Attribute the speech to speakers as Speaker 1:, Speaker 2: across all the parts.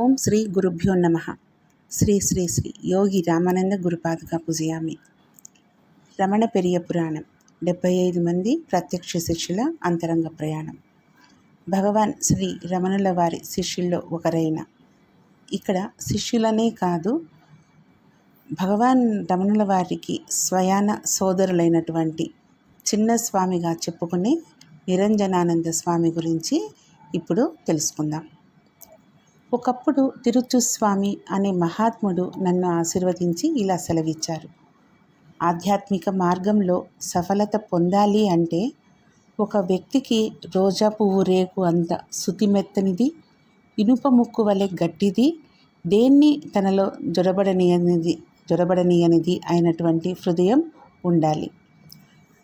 Speaker 1: ఓం శ్రీ గురుభ్యో నమ. శ్రీ శ్రీ శ్రీ యోగి రామానంద గురుపాదుగా పూజయామి. రమణ పెరియ పురాణం. డెబ్బై ఐదు మంది ప్రత్యక్ష శిష్యుల అంతరంగ ప్రయాణం. భగవాన్ శ్రీ రమణుల వారి శిష్యుల్లో ఒకరైన. ఇక్కడ శిష్యులనే కాదు భగవాన్ రమణుల వారికి స్వయాన సోదరులైనటువంటి చిన్న స్వామిగా చెప్పుకునే నిరంజనానంద స్వామి గురించి ఇప్పుడు తెలుసుకుందాం. ఒకప్పుడు తిరుచుస్వామి అనే మహాత్ముడు నన్ను ఆశీర్వదించి ఇలా సెలవిచ్చారు. ఆధ్యాత్మిక మార్గంలో సఫలత పొందాలి అంటే ఒక వ్యక్తికి రోజా పువ్వు రేకు అంత శుతిమెత్తనిది ఇనుప ముక్కు వలె గట్టిది దేన్ని తనలో జొరబడనీయనిది జొరబడనీయనిది అయినటువంటి హృదయం ఉండాలి.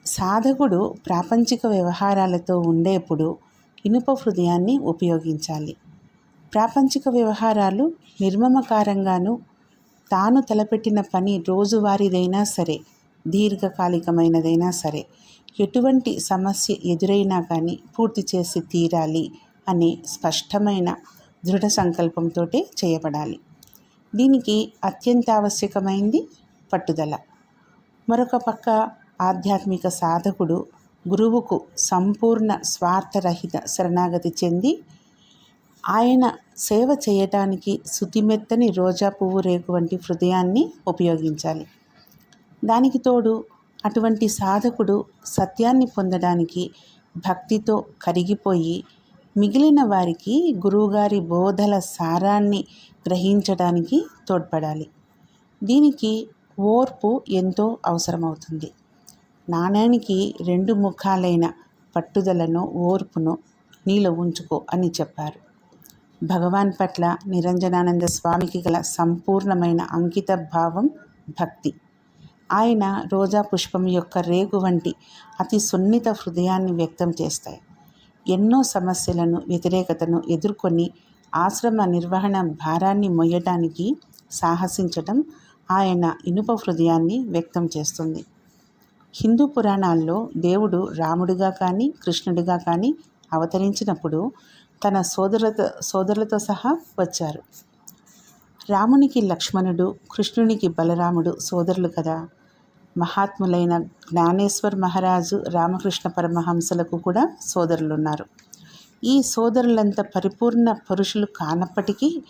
Speaker 1: సాధకుడు ప్రాపంచిక వ్యవహారాలతో ఉండేప్పుడు ఇనుప హృదయాన్ని ఉపయోగించాలి. ప్రాపంచిక వ్యవహారాలు నిర్మమకారంగాను తాను తలపెట్టిన పని రోజువారీదైనా సరే దీర్ఘకాలికమైనదైనా సరే ఎటువంటి సమస్య ఎదురైనా కానీ పూర్తి చేసి తీరాలి అనే స్పష్టమైన దృఢ సంకల్పంతో చేయబడాలి. దీనికి అత్యంత ఆవశ్యకమైంది పట్టుదల. మరొక పక్క ఆధ్యాత్మిక సాధకుడు గురువుకు సంపూర్ణ స్వార్థరహిత శరణాగతి చెంది ఆయన సేవ చేయటానికి శుతిమెత్తని రోజా పువ్వు రేకు వంటి హృదయాన్ని ఉపయోగించాలి. దానికి తోడు అటువంటి సాధకుడు సత్యాన్ని పొందడానికి భక్తితో కరిగిపోయి మిగిలిన వారికి గురువుగారి బోధల సారాన్ని గ్రహించడానికి తోడ్పడాలి. దీనికి ఓర్పు ఎంతో అవసరమవుతుంది. నాణ్యానికి రెండు ముఖాలైన పట్టుదలను ఓర్పును నీలో ఉంచుకో అని చెప్పారు. భగవాన్ పట్ల నిరంజనానంద స్వామికి గల సంపూర్ణమైన అంకిత భావం భక్తి. ఆయన రోజా పుష్పం యొక్క రేగు వంటి అతి సున్నిత హృదయాన్ని వ్యక్తం చేస్తాయి. ఎన్నో సమస్యలను వ్యతిరేకతను ఎదుర్కొని ఆశ్రమ నిర్వహణ భారాన్ని మొయ్యటానికి సాహసించటం ఆయన ఇనుప హృదయాన్ని వ్యక్తం చేస్తుంది. హిందూ పురాణాల్లో దేవుడు రాముడిగా కానీ కృష్ణుడిగా కానీ అవతరించినప్పుడు తన సోదరులతో సోదరులతో సహా వచ్చారు. రామునికి లక్ష్మణుడు కృష్ణునికి బలరాముడు సోదరులు కదా. మహాత్ములైన జ్ఞానేశ్వర్ మహారాజు రామకృష్ణ పరమహంసలకు కూడా సోదరులున్నారు. ఈ సోదరులంత పరిపూర్ణ పురుషులు కానప్పటికీ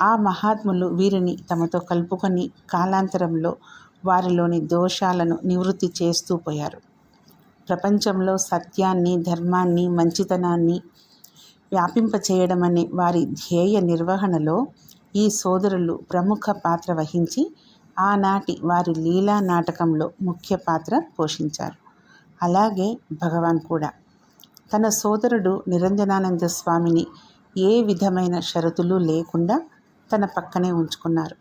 Speaker 1: ఆ మహాత్ములు వీరిని తమతో కలుపుకొని కాలాంతరంలో వారిలోని దోషాలను నివృత్తి చేస్తూ పోయారు. ప్రపంచంలో సత్యాన్ని ధర్మాన్ని మంచితనాన్ని వ్యాపింపచేయడమనే వారి ధ్యేయ నిర్వహణలో ఈ సోదరులు ప్రముఖ పాత్ర వహించి ఆనాటి వారి లీలా నాటకంలో ముఖ్య పాత్ర పోషించారు. అలాగే భగవాన్ కూడా. తన సోదరుడు నిరంజనానంద స్వామిని ఏ విధమైన షరతులు లేకుండా తన పక్కనే ఉంచుకున్నారు.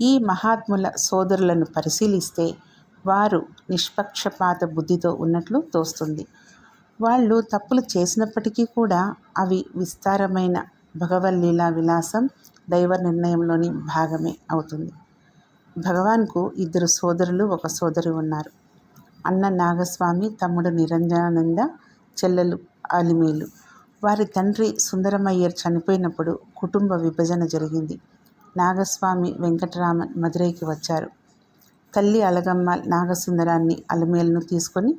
Speaker 1: ఈ మహాత్ముల సోదరులను పరిశీలిస్తే వారు నిష్పక్షపాత బుద్ధితో ఉన్నట్లు తోస్తుంది. వాళ్ళు తప్పులు చేసినప్పటికీ కూడా అవి విస్తారమైన భగవల్లీలా విలాసం దైవ నిర్ణయంలోని భాగమే అవుతుంది. భగవాన్కు ఇద్దరు సోదరులు ఒక సోదరి ఉన్నారు. అన్న నాగస్వామి తమ్ముడు నిరంజనానంద చెల్లెలు అలిమేలు. వారి తండ్రి సుందరమయ్యర్ చనిపోయినప్పుడు కుటుంబ విభజన జరిగింది. నాగస్వామి వెంకటరామన్ మదురైకి వచ్చారు. తల్లి అలగమ్మ నాగసుందరాన్ని అలమేలను తీసుకొని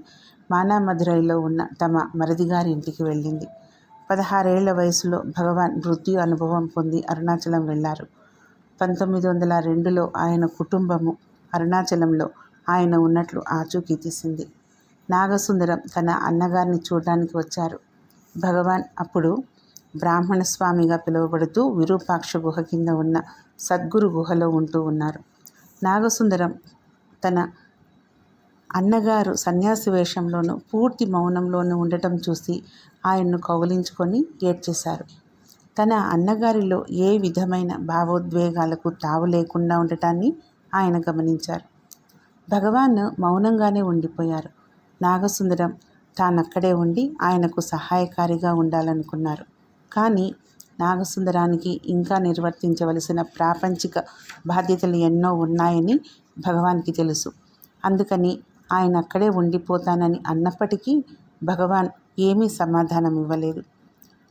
Speaker 1: మానామధురైలో ఉన్న తమ మరదిగారి ఇంటికి వెళ్ళింది. పదహారేళ్ళ వయసులో భగవాన్ మృత్యు అనుభవం పొంది అరుణాచలం వెళ్ళారు. పంతొమ్మిది వందల రెండులో ఆయన కుటుంబము అరుణాచలంలో ఆయన ఉన్నట్లు ఆచూకీ తీసింది. నాగసుందరం తన అన్నగారిని చూడడానికి వచ్చారు. భగవాన్ అప్పుడు బ్రాహ్మణ స్వామిగా పిలువబడుతూ విరూపాక్ష గుహ కింద ఉన్న సద్గురు గుహలో ఉంటూ ఉన్నారు. నాగసుందరం తన అన్నగారు సన్యాసి వేషంలోనూ పూర్తి మౌనంలోనూ ఉండటం చూసి ఆయన్ను కౌగిలించుకొని ఏడ్చేశారు తన అన్నగారిలో ఏ విధమైన భావోద్వేగాలకు తావు లేకుండా ఉండటాన్ని ఆయన గమనించారు. భగవాన్ మౌనంగానే ఉండిపోయారు. నాగసుందరం తానక్కడే ఉండి ఆయనకు సహాయకారిగా ఉండాలనుకున్నారు. కానీ నాగసుందరానికి ఇంకా నిర్వర్తించవలసిన ప్రాపంచిక బాధ్యతలు ఎన్నో ఉన్నాయని భగవాన్కి తెలుసు. అందుకని ఆయన అక్కడే ఉండిపోతానని అన్నప్పటికీ భగవాన్ ఏమీ సమాధానం ఇవ్వలేదు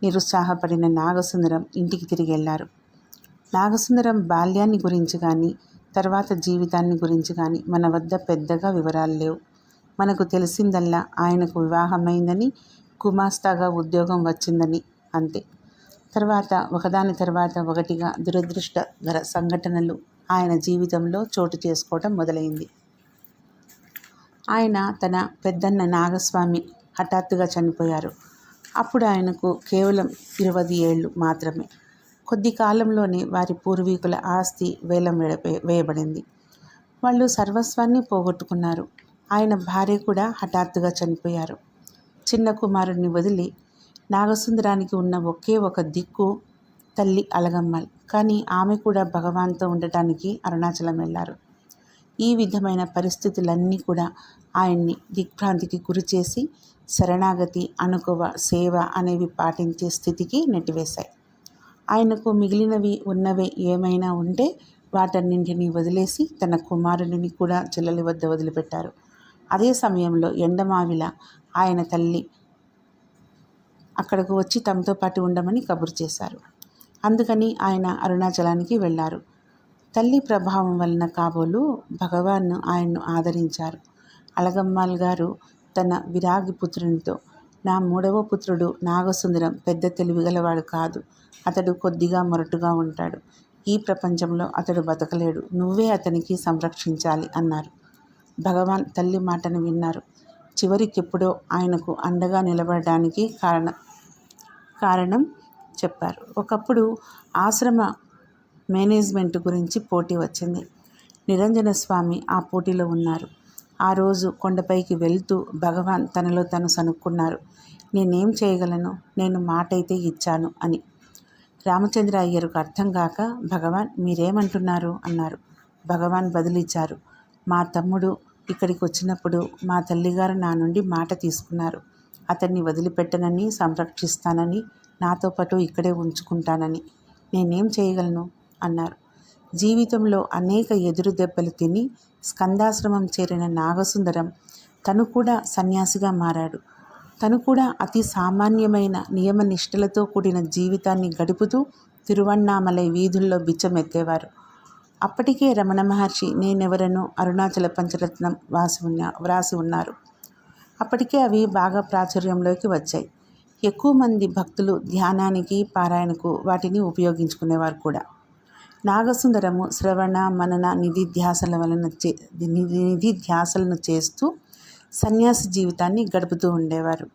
Speaker 1: నిరుత్సాహపడిన నాగసుందరం ఇంటికి తిరిగి వెళ్ళారు. నాగసుందరం బాల్యాన్ని గురించి కానీ తర్వాత జీవితాన్ని గురించి కానీ మన వద్ద పెద్దగా వివరాలు లేవు. మనకు తెలిసిందల్లా ఆయనకు వివాహమైందని కుమాస్తాగా ఉద్యోగం వచ్చిందని అంతే. తర్వాత ఒకదాని తర్వాత ఒకటిగా దురదృష్టకర సంఘటనలు ఆయన జీవితంలో చోటు చేసుకోవటం మొదలైంది. ఆయన తన పెద్దన్న నాగస్వామి హఠాత్తుగా చనిపోయారు. అప్పుడు ఆయనకు కేవలం ఇరవై ఏళ్ళు మాత్రమే. కొద్ది కాలంలోనే వారి పూర్వీకుల ఆస్తి వేలం వేయ- వేయబడింది. వాళ్ళు సర్వస్వాన్ని పోగొట్టుకున్నారు. ఆయన భార్య కూడా హఠాత్తుగా చనిపోయారు. చిన్న కుమారుడిని వదిలి నాగసుందరానికి ఉన్న ఒకే ఒక దిక్కు తల్లి అలగమ్మల్ కానీ ఆమె కూడా భగవాన్తో ఉండటానికి అరుణాచలం వెళ్ళారు. ఈ విధమైన పరిస్థితులన్నీ కూడా ఆయన్ని దిగ్భ్రాంతికి గురిచేసి శరణాగతి అనుకువ సేవ అనేవి పాటించే స్థితికి నెట్టివేశాయి. ఆయనకు మిగిలినవి ఉన్నవే ఏమైనా ఉంటే వాటన్నింటినీ వదిలేసి తన కుమారుడిని కూడా చెల్లెలి వద్ద వదిలిపెట్టారు. అదే సమయంలో ఎండమావిల ఆయన తల్లి అక్కడకు వచ్చి తమతో పాటు ఉండమని కబురు చేశారు. అందుకని ఆయన అరుణాచలానికి వెళ్ళారు. తల్లి ప్రభావం వలన కాబోలు భగవాన్ను ఆయన్ను ఆదరించారు. అలగమ్మాల్ గారు తన విరాగి పుత్రునితో నా మూడవ పుత్రుడు నాగసుందరం పెద్ద తెలివిగలవాడు కాదు. అతడు కొద్దిగా మొరటుగా ఉంటాడు. ఈ ప్రపంచంలో అతడు బతకలేడు. నువ్వే అతనికి సంరక్షించాలి అన్నారు. భగవాన్ తల్లి మాటను విన్నారు. చివరికెప్పుడో ఆయనకు అండగా నిలబడడానికి కారణం కారణం చెప్పారు. ఒకప్పుడు ఆశ్రమ మేనేజ్మెంట్ గురించి పోటీ వచ్చింది. నిరంజన స్వామి ఆ పోటీలో ఉన్నారు. ఆ రోజు కొండపైకి వెళ్తూ భగవాన్ తనలో తను సనుక్కున్నారు నేనేం చేయగలను? నేను మాట అయితే ఇచ్చాను అని. రామచంద్ర అయ్యరుకు అర్థం కాక భగవాన్ మీరేమంటున్నారు? అన్నారు. భగవాన్ బదులిచ్చారు. మా తమ్ముడు ఇక్కడికి వచ్చినప్పుడు మా తల్లిగారు నా నుండి మాట తీసుకున్నారు. అతన్ని వదిలిపెట్టనని సంరక్షిస్తానని నాతో పాటు ఇక్కడే ఉంచుకుంటానని. నేనేం చేయగలను? అన్నారు. జీవితంలో అనేక ఎదురు దెబ్బలు తిని స్కందాశ్రమం చేరిన నాగసుందరం తను కూడా సన్యాసిగా మారాడు. తను కూడా అతి సామాన్యమైన నియమ నిష్టలతో కూడిన జీవితాన్ని గడుపుతూ తిరువణ్ణామలై వీధుల్లో బిచ్చమెత్తేవారు. అప్పటికే రమణ మహర్షి నేనెవరను అరుణాచల పంచరత్నం వాసి ఉన్న వ్రాసి ఉన్నారు. అప్పటికే అవి బాగా ప్రాచుర్యంలోకి వచ్చాయి. ఎక్కువ మంది భక్తులు ధ్యానానికి పారాయణకు వాటిని ఉపయోగించుకునేవారు కూడా. నాగసుందరము శ్రవణ మనన నిధిధ్యాసల వలన చే నిధి నిధిధ్యాసలను చేస్తూ సన్యాసి జీవితాన్ని గడుపుతూ ఉండేవారు.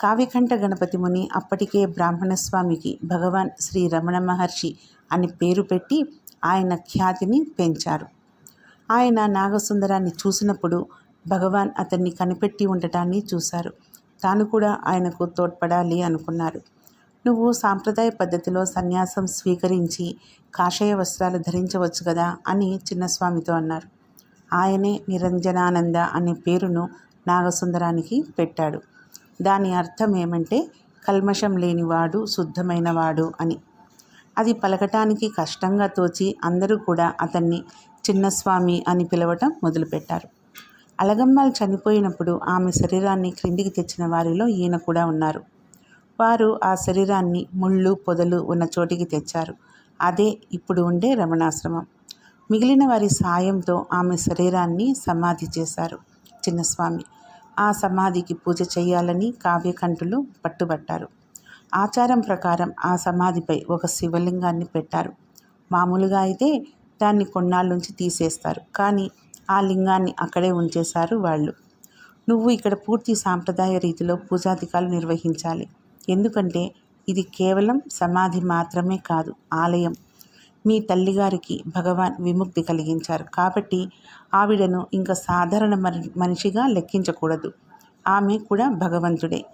Speaker 1: కావ్యకంఠ గణపతి ముని అప్పటికే బ్రాహ్మణ స్వామికి భగవాన్ శ్రీ రమణ మహర్షి అని పేరు పెట్టి ఆయన ఖ్యాతిని పెంచారు. ఆయన నాగసుందరాన్ని చూసినప్పుడు భగవాన్ అతన్ని కనిపెట్టి ఉండటాన్ని చూశారు. తాను కూడా ఆయనకు తోడ్పడాలి అనుకున్నారు. నువ్వు సాంప్రదాయ పద్ధతిలో సన్యాసం స్వీకరించి కాషాయ వస్త్రాలు ధరించవచ్చు కదా అని చిన్నస్వామితో అన్నారు. ఆయనే నిరంజనానంద అనే పేరును నాగసుందరానికి పెట్టాడు. దాని అర్థం ఏమంటే కల్మషం లేనివాడు శుద్ధమైనవాడు అని. అది పలకటానికి కష్టంగా తోచి అందరూ కూడా అతన్ని చిన్నస్వామి అని పిలవటం మొదలుపెట్టారు. అలగమ్మలు చనిపోయినప్పుడు ఆమె శరీరాన్ని క్రిందికి తెచ్చిన వారిలో ఈయన కూడా ఉన్నారు. వారు ఆ శరీరాన్ని ముళ్ళు పొదలు ఉన్న చోటికి తెచ్చారు. అదే ఇప్పుడు ఉండే రమణాశ్రమం. మిగిలిన వారి సాయంతో ఆమె శరీరాన్ని సమాధి చేశారు. చిన్నస్వామి ఆ సమాధికి పూజ చేయాలని కావ్యకంఠులు పట్టుబట్టారు. ఆచారం ప్రకారం ఆ సమాధిపై ఒక శివలింగాన్ని పెట్టారు. మామూలుగా అయితే దాన్ని కొన్నాళ్ళ నుంచి తీసేస్తారు కానీ ఆ లింగాన్ని అక్కడే ఉంచేశారు వాళ్ళు. నువ్వు ఇక్కడ పూర్తి సాంప్రదాయ రీతిలో పూజాధికాలు నిర్వహించాలి. ఎందుకంటే ఇది కేవలం సమాధి మాత్రమే కాదు ఆలయం. మీ తల్లిగారికి భగవాన్ విముక్తి కలిగించారు కాబట్టి ఆవిడను ఇంకా సాధారణ మనిషిగా లెక్కించకూడదు. ఆమె కూడా భగవంతుడే.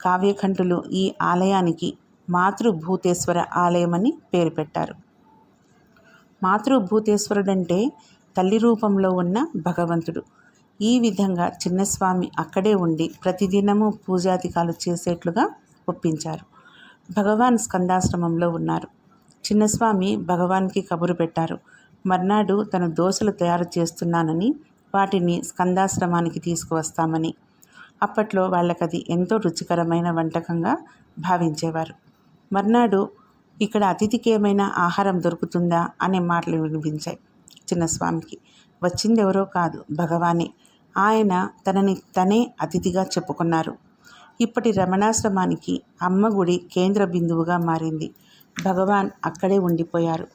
Speaker 1: కావ్యకంఠులు ఈ ఆలయానికి మాతృభూతేశ్వర ఆలయమని పేరు పెట్టారు. మాతృభూతేశ్వరుడంటే తల్లి రూపంలో ఉన్న భగవంతుడు. ఈ విధంగా చిన్నస్వామి అక్కడే ఉండి ప్రతిదినము పూజాధికాలు చేసేట్లుగా ఒప్పించారు. భగవాన్ స్కందాశ్రమంలో ఉన్నారు. చిన్నస్వామి భగవాన్కి కబురు పెట్టారు. మర్నాడు తను దోశలు తయారు చేస్తున్నానని వాటిని స్కందాశ్రమానికి తీసుకువస్తామని. అప్పట్లో వాళ్ళకది ఎంతో రుచికరమైన వంటకంగా భావించేవారు. మర్నాడు ఇక్కడ అతిథికి ఏమైనా ఆహారం దొరుకుతుందా అనే మాటలు వినిపించాయి చిన్నస్వామికి. వచ్చింది ఎవరో కాదు భగవానే. ఆయన తనని తనే అతిథిగా చెప్పుకున్నారు. ఇప్పటి రమణాశ్రమానికి అమ్మ గుడి కేంద్ర బిందువుగా మారింది. భగవాన్ అక్కడే ఉండిపోయారు.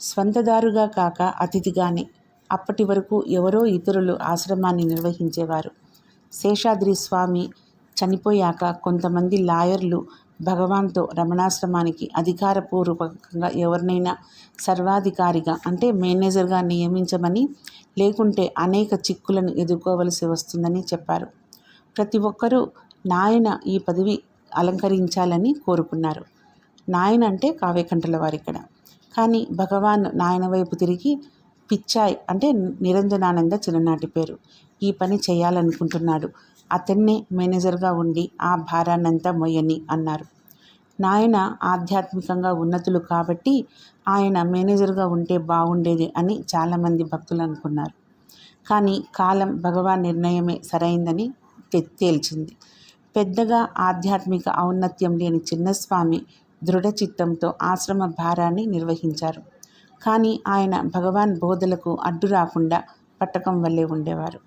Speaker 1: స్వంతదారుగా కాక అతిథిగానే అప్పటి వరకు ఎవరో ఇతరులు ఆశ్రమాన్ని నిర్వహించేవారు. శేషాద్రి స్వామి చనిపోయాక కొంతమంది లాయర్లు భగవాన్తో రమణాశ్రమానికి అధికారపూర్వకంగా ఎవరినైనా సర్వాధికారిగా అంటే మేనేజర్గా నియమించమని లేకుంటే అనేక చిక్కులను ఎదుర్కోవలసి వస్తుందని చెప్పారు. ప్రతి ఒక్కరూ నాయన ఈ పదవి అలంకరించాలని కోరుకున్నారు. నాయన అంటే కావ్యకంఠల వారిక్కడ. కానీ భగవాన్ నాయన వైపు తిరిగి పిచ్చాయ్ అంటే నిరంజనానంద చిన్ననాటి పేరు. ఈ పని చేయాలనుకుంటున్నాడు. అతన్నే మేనేజర్గా ఉండి ఆ భారాన్నంతా మొయ్యని అన్నారు. నాయన ఆధ్యాత్మికంగా ఉన్నతులు కాబట్టి ఆయన మేనేజర్గా ఉంటే బాగుండేది అని చాలామంది భక్తులు అనుకున్నారు. కానీ కాలం భగవాన్ నిర్ణయమే సరైందని తేల్చింది. పెద్దగా ఆధ్యాత్మిక ఔన్నత్యం లేని చిన్నస్వామి దృఢ చిత్తంతో ఆశ్రమ భారాన్ని నిర్వహించారు. కానీ ఆయన భగవాన్ బోధలకు అడ్డు రాకుండా పట్టకం వల్లే ఉండేవారు.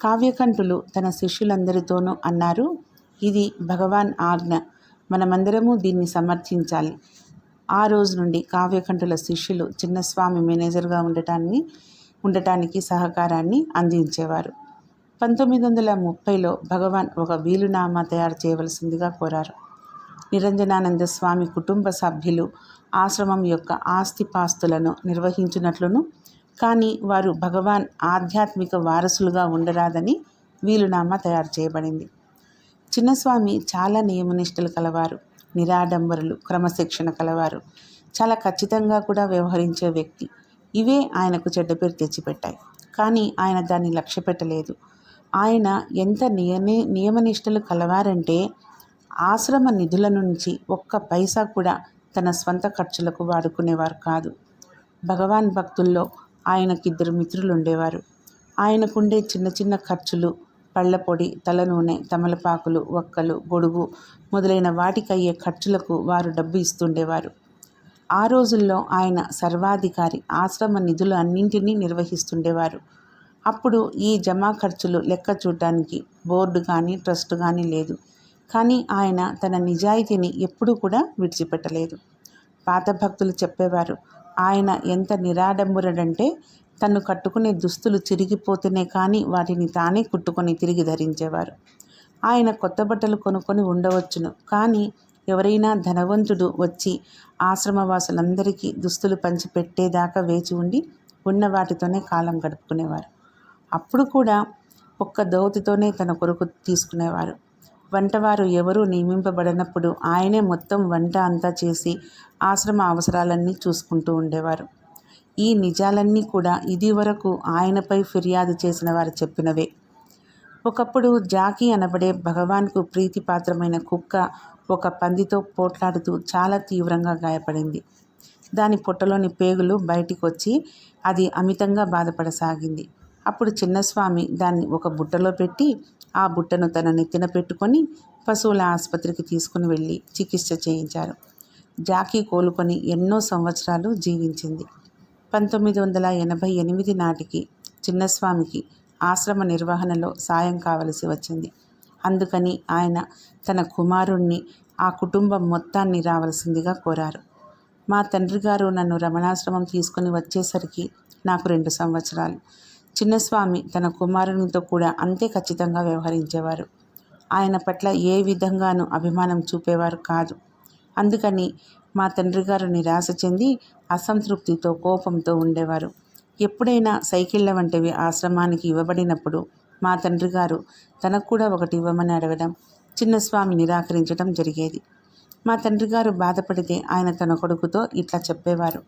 Speaker 1: కావ్యకంఠులు తన శిష్యులందరితోనూ అన్నారు ఇది భగవాన్ ఆజ్ఞ. మనమందరము దీన్ని సమర్థించాలి. ఆ రోజు నుండి కావ్యకంఠుల శిష్యులు చిన్నస్వామి మేనేజర్గా ఉండటాన్ని ఉండటానికి సహకారాన్ని అందించేవారు. పంతొమ్మిది వందల ముప్పైలో భగవాన్ ఒక వీలునామా తయారు చేయవలసిందిగా కోరారు. నిరంజనానంద స్వామి కుటుంబ సభ్యులు ఆశ్రమం యొక్క ఆస్తిపాస్తులను నిర్వహించినట్లును కానీ వారు భగవాన్ ఆధ్యాత్మిక వారసులుగా ఉండరాదని వీలునామా తయారు చేయబడింది. చిన్నస్వామి చాలా నియమనిష్టలు కలవారు నిరాడంబరులు క్రమశిక్షణ కలవారు చాలా ఖచ్చితంగా కూడా వ్యవహరించే వ్యక్తి. ఇవే ఆయనకు చెడ్డ పేరు తెచ్చిపెట్టాయి. కానీ ఆయన దాన్ని లక్ష్య పెట్టలేదు ఆయన ఎంత నియని నియమనిష్టలు కలవారంటే ఆశ్రమ నిధుల నుంచి ఒక్క పైసా కూడా తన స్వంత ఖర్చులకు వాడుకునేవారు కాదు. భగవాన్ భక్తుల్లో ఆయనకిద్దరు మిత్రులు ఉండేవారు ఆయనకుండే చిన్న చిన్న ఖర్చులు పళ్ళ పొడి తల నూనె తమలపాకులు ఒక్కలు గొడుగు మొదలైన వాటికయ్యే ఖర్చులకు వారు డబ్బు ఇస్తుండేవారు. ఆ రోజుల్లో ఆయన సర్వాధికారి ఆశ్రమ నిధులు అన్నింటినీ నిర్వహిస్తుండేవారు. అప్పుడు ఈ జమా ఖర్చులు లెక్క చూడటానికి బోర్డు కానీ ట్రస్ట్ కానీ లేదు. కానీ ఆయన తన నిజాయితీని ఎప్పుడూ కూడా విడిచిపెట్టలేదు. పాత భక్తులు చెప్పేవారు ఆయన ఎంత నిరాడంబరుడంటే తను కట్టుకునే దుస్తులు చిరిగిపోతేనే కానీ వాటిని తానే కుట్టుకొని తిరిగి ధరించేవారు. ఆయన కొత్త బట్టలు కొనుక్కొని ఉండవచ్చును. కానీ ఎవరైనా ధనవంతుడు వచ్చి ఆశ్రమవాసులందరికీ దుస్తులు పంచిపెట్టేదాకా వేచి ఉండి ఉన్న వాటితోనే కాలం గడుపుకునేవారు. అప్పుడు కూడా ఒక్క దోతితోనే తన కొరకు తీసుకునేవారు. వంటవారు ఎవరూ నియమింపబడినప్పుడు ఆయనే మొత్తం వంట అంతా చేసి ఆశ్రమ అవసరాలన్నీ చూసుకుంటూ ఉండేవారు. ఈ నిజాలన్నీ కూడా ఇది వరకు ఆయనపై ఫిర్యాదు చేసిన వారు చెప్పినవే. ఒకప్పుడు జాకీ అనబడే భగవాన్కు ప్రీతిపాత్రమైన కుక్క ఒక పందితో పోట్లాడుతూ చాలా తీవ్రంగా గాయపడింది. దాని పొట్టలోని పేగులు బయటికి వచ్చి అది అమితంగా బాధపడసాగింది. అప్పుడు చిన్నస్వామి దాన్ని ఒక బుట్టలో పెట్టి ఆ బుట్టను తన నెత్తిన పెట్టుకొని పశువుల ఆసుపత్రికి తీసుకుని వెళ్ళి చికిత్స చేయించారు. జాకీ కోలుకొని ఎన్నో సంవత్సరాలు జీవించింది. పంతొమ్మిది వందల ఎనభై ఎనిమిది నాటికి చిన్నస్వామికి ఆశ్రమ నిర్వహణలో సాయం కావలసి వచ్చింది. అందుకని ఆయన తన కుమారుణ్ణి ఆ కుటుంబం మొత్తాన్ని రావలసిందిగా కోరారు. మా తండ్రి గారు నన్ను రమణాశ్రమం తీసుకుని వచ్చేసరికి నాకు రెండు సంవత్సరాలు. చిన్నస్వామి తన కుమారునితో కూడా అంతే ఖచ్చితంగా వ్యవహరించేవారు. ఆయన పట్ల ఏ విధంగానూ అభిమానం చూపేవారు కాదు. అందుకని మా తండ్రి గారు నిరాశ చెంది అసంతృప్తితో కోపంతో ఉండేవారు. ఎప్పుడైనా సైకిళ్ళ వంటివి ఆశ్రమానికి ఇవ్వబడినప్పుడు మా తండ్రి గారు తనకు కూడా ఒకటి ఇవ్వమని అడగడం చిన్నస్వామి నిరాకరించడం జరిగేది. మా తండ్రి గారు బాధపడితే ఆయన తన కొడుకుతో ఇట్లా చెప్పేవారు.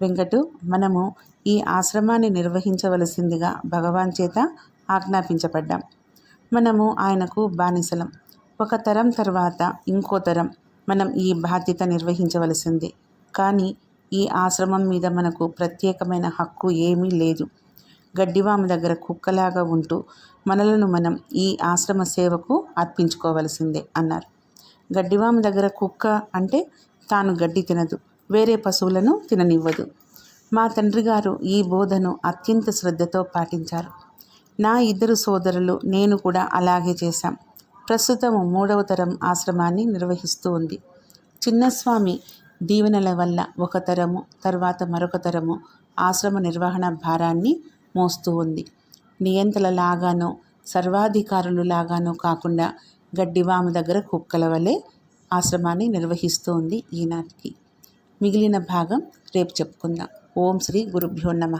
Speaker 1: వెంకటు మనము ఈ ఆశ్రమాన్ని నిర్వహించవలసిందిగా భగవాన్ చేత ఆజ్ఞాపించబడ్డాం. మనము ఆయనకు బానిసలం. ఒక తరం తర్వాత ఇంకో తరం మనం ఈ బాధ్యత నిర్వహించవలసిందే. కానీ ఈ ఆశ్రమం మీద మనకు ప్రత్యేకమైన హక్కు ఏమీ లేదు. గడ్డివాము దగ్గర కుక్కలాగా ఉంటూ మనలను మనం ఈ ఆశ్రమ సేవకు అర్పించుకోవలసిందే అన్నారు. గడ్డివాము దగ్గర కుక్క అంటే తాను గడ్డి తినదు. వేరే పశువులను తిననివ్వదు. మా తండ్రి గారు ఈ బోధను అత్యంత శ్రద్ధతో పాటించారు. నా ఇద్దరు సోదరులు నేను కూడా అలాగే చేశాం. ప్రస్తుతం మూడవ తరం ఆశ్రమాన్ని నిర్వహిస్తూ ఉంది. చిన్నస్వామి దీవెనల వల్ల ఒక తరము తర్వాత మరొక తరము ఆశ్రమ నిర్వహణ భారాన్ని మోస్తూ ఉంది. నియంతలలాగానో సర్వాధికారులు లాగానో కాకుండా గడ్డివాము దగ్గర కుక్కల వలె ఆశ్రమాన్ని నిర్వహిస్తూ ఉంది ఈనాటికి. మిగిలిన భాగం రేపు చెప్పుకుందాం. ఓం శ్రీ గురుభ్యో నమ.